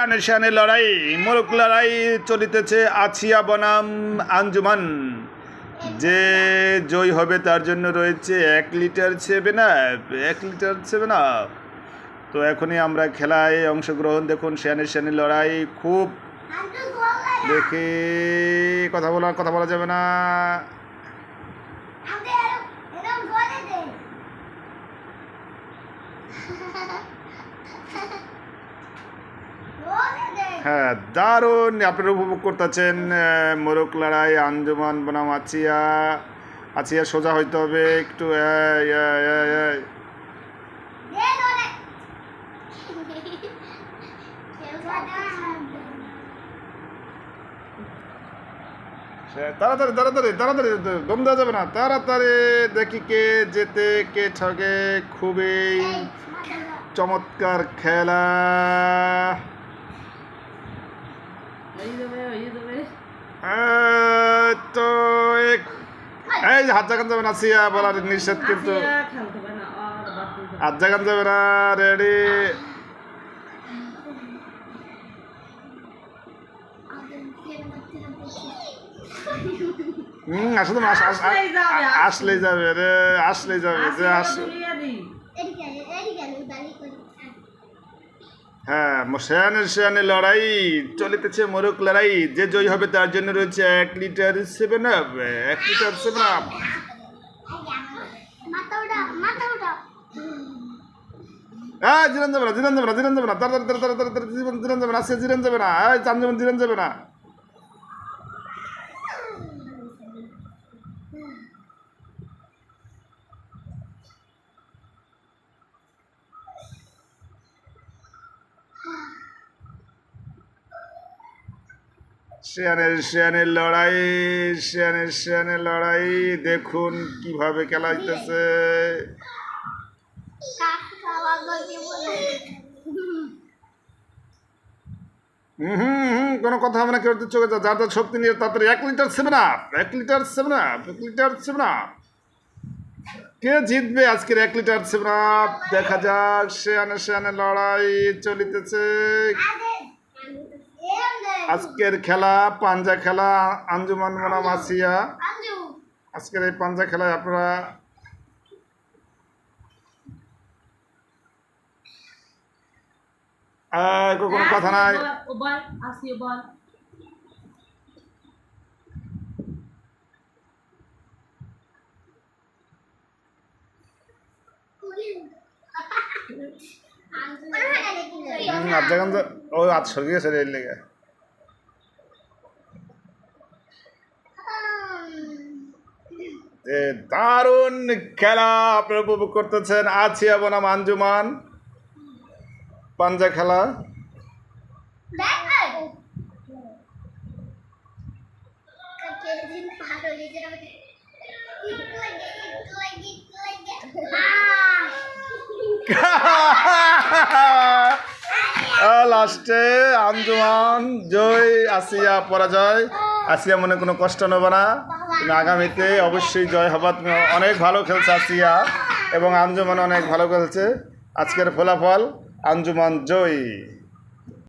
শিয়ানে শিয়ানে লড়াই মোরক লড়াই চলিতেছে আছিয়া বনাম আঞ্জুমান। যে জয় হবে তার জন্য রয়েছে এক লিটার সেভেন আপ, এক লিটার সেভেন আপ। তো এখনই আমরা খেলায় অংশগ্রহণ, দেখুন শিয়ানে শিয়ানে লড়াই, খুব দেখে কথা বলা কথা বলা যাবে না। হ্যাঁ দারুণ। আপনারা উপভোগ করতেছেন মোরক লড়াই আঞ্জুমান বনাম আছিয়া আছিয়া সোজা হইতে হবে একটু তাড়াতাড়ি তাড়াতাড়ি তাড়াতাড়ি দম দেওয়া যাবে না। তাড়াতাড়ি দেখি কে যেতে কে ঠকে খুবই চমৎকার খেলা হয়ে যাবে হয়ে যাবে এই তো এক- এই যে হাত জাগান যাবে না সিয়া বলার নিষেধ কিন্তু। দিয়ে দাও। হাত জাগান যাবে না রেডি হুম আসলে আস- আস- আসলেই যাবে, রে আসলেই যাবে যে আসিয়া আস দুলিয়ে দিই। হ্যাঁ শেয়ানের শেয়ানের লড়াই, চলিতেছে মোরক লড়াই। যে জয় হবে তার জন্য রয়েছে এক লিটার সেভেন আপ এক লিটার সেভেন আপ হ্যাঁ জিরান যাবে না, জিরান যাবে না, জিরান যাবে না। তাড়াতাড়ি তাড়াতাড়ি তাড়াতাড়ি জীবন জিরান যাবে না সে জিরান যাবে না। এই চান্দমন জিরান যাবে না। শিয়ানের শিয়ানের লড়াই, শিয়ানের শিয়ানের লড়াই, দেখুন কীভাবে খেলা হইতেছে। হুম কোনো কথা হবে না, কেউ চোখে যা- যার যার শক্তি নিয়ে তাড়াতাড়ি এক লিটার সেভেন আপ, এক লিটার সেভেন আপ, এক লিটার সেভেন আপ। কে জিতবে আজকের এক লিটার সেভেন আপ? দেখা যাক শেয়ানে শেয়ানে লড়াই চলিতেছে। আজকের খেলা পাঞ্জা খেলা আঞ্জুমান বনাম আসিয়া আজকের এই পাঞ্জা খেলায় আপনারা কোনো কথা নাই? আসিয়া ও আজ সরিয়ে রেল লেগে। দারুণ খেলা আপনারা উপভোগ করতেছেন। আছিয়া বনাম আঞ্জুমান। পাঞ্জা খেলা। লাস্টে আঞ্জুমান জয় আসিয়া পরাজয়। আসিয়া মনে কোনো কষ্ট নেব না। তুমি আগামীতে অবশ্যই জয় হবা। তুমি অনেক ভালো খেলছে আসিয়া। এবং আঞ্জুমান অনেক ভালো খেলছে। আজকের ফলাফল আঞ্জুমান জয়।